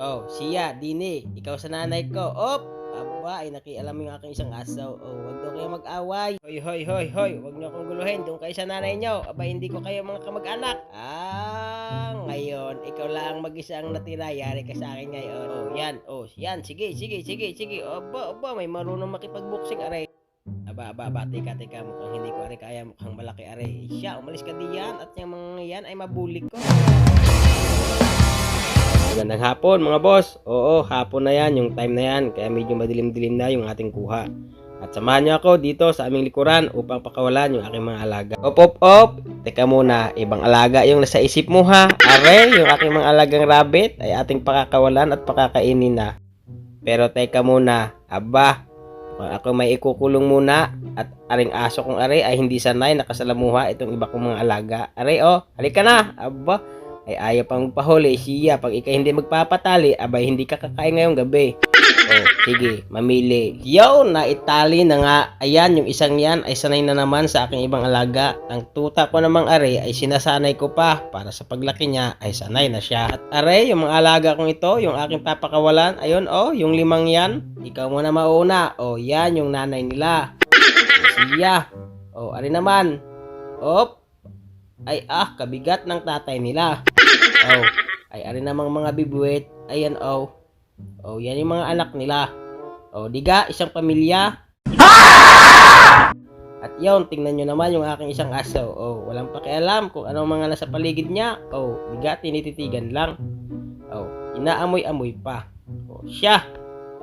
Oh, siya, Dini, ikaw sa nanay ko. Op! Aba, ay nakialam yung aking isang aso. Oh, wag daw kayo mag-away. Hoy, hoy, hoy, hoy, wag niyo akong guluhin. Doon kayo sa nanay niyo. Aba, hindi ko kayo mga kamag-anak. Ah, ngayon, ikaw lang mag-isa ang natira. Yari ka sa akin ngayon. Oh, yan. Oh, yan. Sige, sige, sige, sige. Aba, aba, may marunong makipag-boxing, aray. Aba, aba, aba, teka, teka, mukhang hindi ko aray kaya, mukhang malaki aray. Siya, umalis ka diyan at yung mga yan ay mabulik ko. Magandang hapon mga boss. Oo, hapon na yan, yung time na yan. Kaya medyo madilim-dilim na yung ating kuha. At samahan niyo ako dito sa aming likuran upang pakawalan yung aking mga alaga. Op, op, op! Teka muna, ibang alaga yung nasa isip mo ha. Are, yung aking mga alagang rabbit ay ating pakakawalan at pakakainin na. Pero teka muna, aba, ako may ikukulong muna at aring aso kong are ay hindi sanay nakasalamuha itong iba kong mga alaga. Are, oh, halika na, aba, ay ayaw pang magpahuli. Siya pag ikay hindi magpapatali abay hindi ka kakain ngayong gabi. Oh sige mamili. Yo na itali na nga. Ayan yung isang yan ay sanay na naman sa aking ibang alaga. Ang tuta ko namang are ay sinasanay ko pa. Para sa paglaki niya ay sanay na siya. At are yung mga alaga kong ito yung aking papakawalan ayun oh yung limang yan. Ikaw muna mauna. Oh yan yung nanay nila. Siya oh are naman. Op. Ay ah, kabigat ng tatay nila. Oh, ay ari namang mga bibuwit. Ayan oh. Oh, yan yung mga anak nila. Oh, diga, isang pamilya. At yun, tingnan nyo naman yung aking isang aso. Oh, walang pakialam kung anong mga nasa paligid niya. Oh, diga, tinititigan lang. Oh, inaamoy-amoy pa. Oh, siya.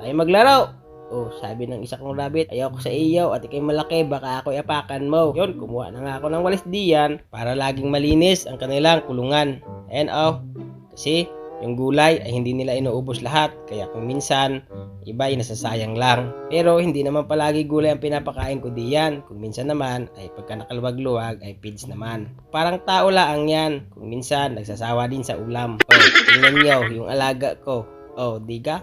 Tayo maglaro. Oh, sabi ng isa kong rabbit, ayaw ko sa iyo at ikay malaki, baka ako apakan mo. Yun, kumuha na nga ako ng walis diyan para laging malinis ang kanilang kulungan. Ayan oh, kasi yung gulay ay hindi nila inuubos lahat, kaya kung minsan, iba ay nasasayang lang. Pero hindi naman palagi gulay ang pinapakain ko diyan. Kung minsan naman, ay pagka nakaluwag-luwag, ay feeds naman. Parang tao lang yan. Kung minsan, nagsasawa din sa ulam. Oh, tingnan nyo, yung alaga ko. Oh, diga?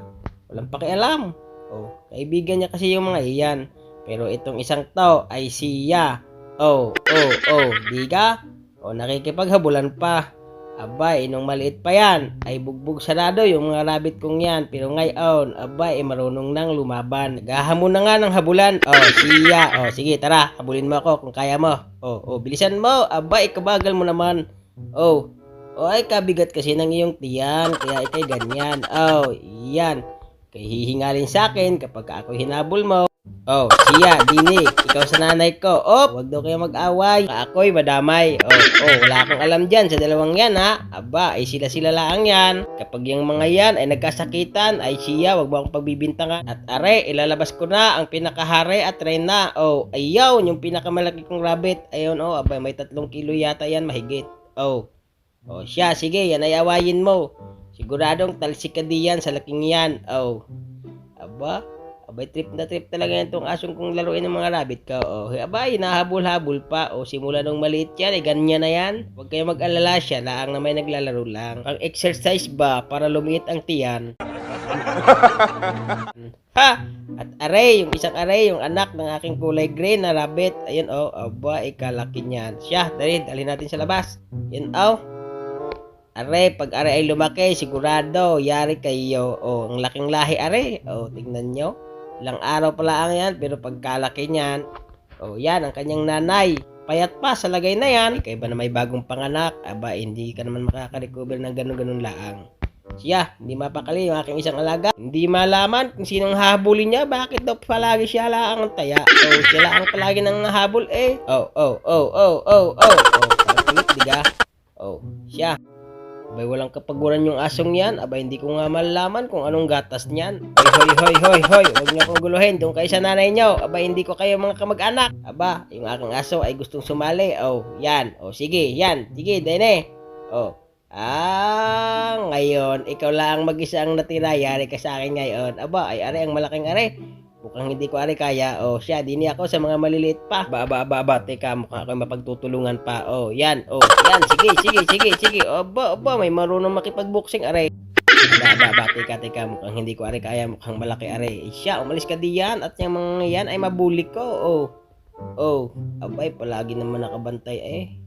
Walang pakialam. Oh, kaibigan niya kasi yung mga iyan. Pero itong isang to ay siya. Oh, oh, oh, diga? Oh, nakikipaghabulan pa. Abay, nung maliit pa yan, ay bugbog sarado yung mga rabbit kong yan. Pero ngayon, abay, ay marunong nang lumaban. Naghahamon na nga ng habulan. Oh, siya. Oh, sige, tara, habulin mo ako kung kaya mo. Oh, oh, bilisan mo. Abay, kabagal mo naman. Oh, oh, ay kabigat kasi ng iyong tiyan. Kaya ikay ganyan. Oh, yan. Kay hihingalin sa akin kapag ako hinabol mo. Oh, siya, Dini, ikaw sa nanay ko. Oh, wag daw kayo mag-away. Ako'y madamay. Oh, oh, wala akong alam dyan sa dalawang yan ha. Aba, ay sila-sila lang yan. Kapag yung mga yan ay nagkasakitan, ay siya, wag mo akong pagbibintangan. At are, ilalabas ko na ang pinakahari at reyna. Oh, ayaw, yung pinakamalaki kong rabbit. Ayun, oh, aba, may tatlong kilo yata yan, mahigit. Oh, oh, siya, sige, yan ay awayin mo. Siguradong talsik ka diyan sa laking yan. Oh, aba, Abay, trip na trip talaga yan itong asong kong laruin ng mga rabbit ka. Oh, abay, nahabol-habol pa. O, simula nung maliit yan, eh, ganyan na yan. Huwag kayo mag-alala siya, laang na may naglalaro lang. Ang exercise ba para lumiit ang tiyan? ha! At aray, yung isang aray, yung anak ng aking kulay gray na rabbit. Ayun, oh, aba, ikalaki niyan. Siya, dali, dali natin sa labas. Yun, oh. Are, pag are ay lumaki, sigurado, yari kayo. Oh, ang laking lahi are. Oh, tingnan nyo. Ilang araw pa lang yan, pero pagkalaki niyan, oh, yan, ang kanyang nanay. Payat pa sa lagay na yan. Kaya ba na may bagong panganak? Aba, hindi ka naman makaka-recover ng ganun-ganun laang. Siya, hindi mapakali yung aking isang alaga. Hindi malaman kung sinong habulin niya. Bakit daw palagi siya laang ang taya? Oh, siya laang palagi nang nahabol eh. Oh, oh, oh, oh, oh, oh. Oh, kulit, diga? Oh, siya. Abay, walang kapaguran yung asong yan. Abay, hindi ko nga malalaman kung anong gatas niyan. Hoy, hoy, hoy, hoy, hoy. Huwag niyo akong guluhin. Doon kayo sa nanay niyo. Abay, hindi ko kayo mga kamag-anak. Aba, yung aking aso ay gustong sumali. Oh, yan. Oh, sige, yan. Sige, dene. Oh. Ah, ngayon, ikaw lang mag-isa ang natira. Yari ka sa akin ngayon. Aba, ay are ang malaking are. Mukhang hindi ko ari kaya. Oh, siya, dini ako sa mga maliliit pa. Ba, ba, ba, ba, teka, mukha ako mapagtutulungan pa. Oh, yan. Oh, yan. Sige, sige, sige, sige. Aba, aba, may marunong makipagboxing, are. Ba, ba, ba, teka, teka, mukhang hindi ko ari kaya. Mukhang malaki, are. Eh, siya, umalis ka diyan. At yung mga yan ay mabulik ko. Oh, oh, abay, palagi naman nakabantay, eh.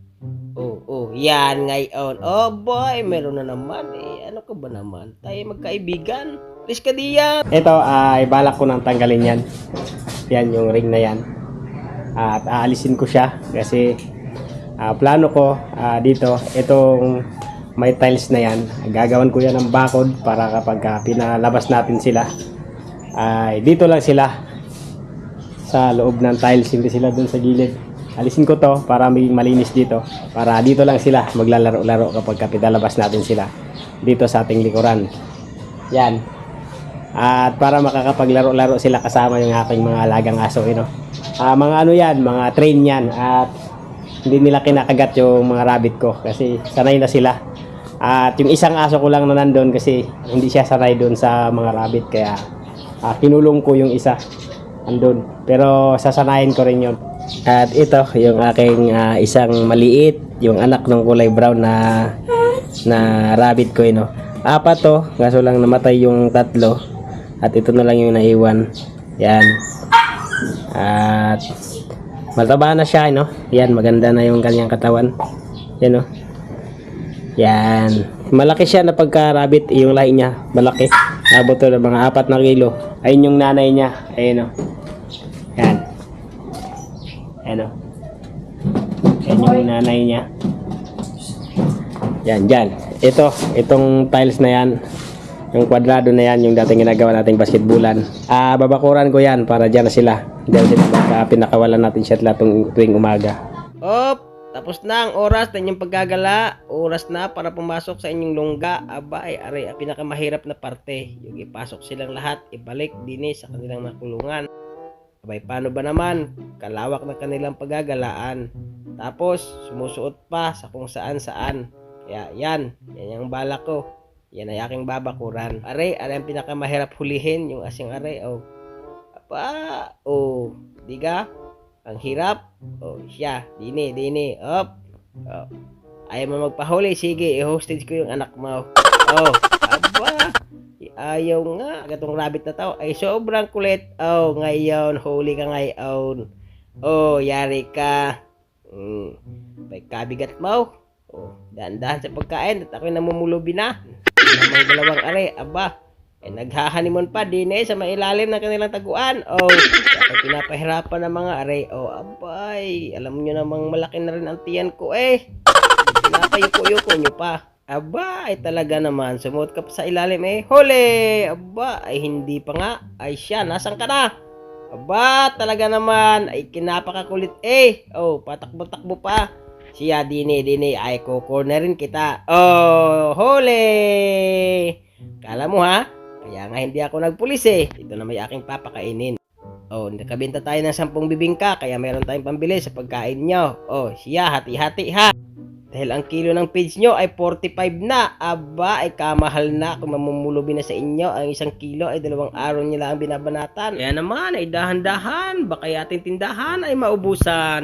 Oh, oh, yan ngayon. Oh boy, meron na naman eh. Ano ka ba naman? Tayo magkaibigan. Alis ka diyan. Ito ay balak ko nang tanggalin yan. Yan yung ring na yan. At aalisin ko siya kasi ah, plano ko ah, dito itong may tiles na yan. Gagawan ko yan ng bakod para kapag ah, pinalabas natin sila ay dito lang sila sa loob ng tiles hindi sila dun sa gilid. Alisin ko to para may malinis dito. Para dito lang sila maglalaro-laro kapag ka pinalabas natin sila dito sa ating likuran. Yan. At para makakapaglaro-laro sila kasama yung aking mga alagang aso, you know. Ah, mga ano yan, mga train yan. At hindi nila kinakagat yung mga rabbit ko kasi sanay na sila. At yung isang aso ko lang na nandun kasi hindi siya sanay doon sa mga rabbit kaya ah, kinulong ko yung isa andun. Pero sasanayin ko rin yun. At ito, yung aking ah, isang maliit, yung anak ng kulay brown na na rabbit ko, you know. Apat to, kaso lang namatay yung tatlo. At ito na lang yung naiwan. Yan. At mataba na siya, no? Yan, maganda na yung kanyang katawan. Yan, no? Yan. Malaki siya na pagka-rabbit, yung lahi niya. Malaki. Abot to ng mga apat na kilo. Ayun yung nanay niya. Ayun, no? Yan. Ayan, no? Yan yung nanay niya. Yan, dyan. Ito, itong tiles na yan, yung kwadrado na yan, yung dating ginagawa nating basketbulan. Ah, babakuran ko yan para dyan na sila. Dyan sila pagka pinakawalan natin siya tuwing, tuwing umaga. Op, tapos na ang oras na inyong paggagala. Oras na para pumasok sa inyong lungga. Aba, ay aray, ang pinakamahirap na parte. Yung ipasok silang lahat, ibalik din sa kanilang makulungan. Abay, paano ba naman? Kalawak na kanilang paggagalaan. Tapos, sumusuot pa sa kung saan saan. Kaya yan, yan yung bala ko. Yan ay aking babakuran. Aray, aray ang pinakamahirap hulihin, yung asing aray. Oh. Aba, oh, diga? Ang hirap. Oh, siya. Dini, dini. Op. Oh. Ayaw mo magpahuli. Sige, i-hostage ko yung anak mo. Oh, aba. Ayaw nga. Gatong rabbit na tao ay sobrang kulit. Oh, ngayon. Huli ka ngayon. Oh, yari ka. Hmm. May kabigat mo. Oh, dahan-dahan sa pagkain at ako'y namumulubi na. Namang dalawang are, aba. Eh, naghahanimun pa din eh sa mailalim ng kanilang taguan. Oh, kaya pinapahirapan ng mga are. Oh, abay. Alam nyo namang malaki na rin ang tiyan ko eh. Pinapayuko-yuko nyo pa. Aba, ay talaga naman. Sumuot ka pa sa ilalim eh. Huli! Aba, ay hindi pa nga. Ay siya, nasan ka na? Aba, talaga naman. Ay kinapakakulit eh. Oh, patakbo-takbo pa. Siya, dini, dini. Ay, kukornerin kita. Oh, huli! Kala mo ha? Kaya nga hindi ako nagpulis eh. Ito na may aking papakainin. Oh, nakabenta tayo ng 10 bibingka kaya meron tayong pambili sa pagkain nyo. Oh, siya, hati-hati ha. Dahil ang kilo ng page nyo ay 45 na. Aba, ay kamahal na kung mamumulubi na sa inyo. Ang isang kilo ay dalawang araw nila ang binabanatan. Kaya naman ay dahan-dahan. Baka ating tindahan ay maubusan.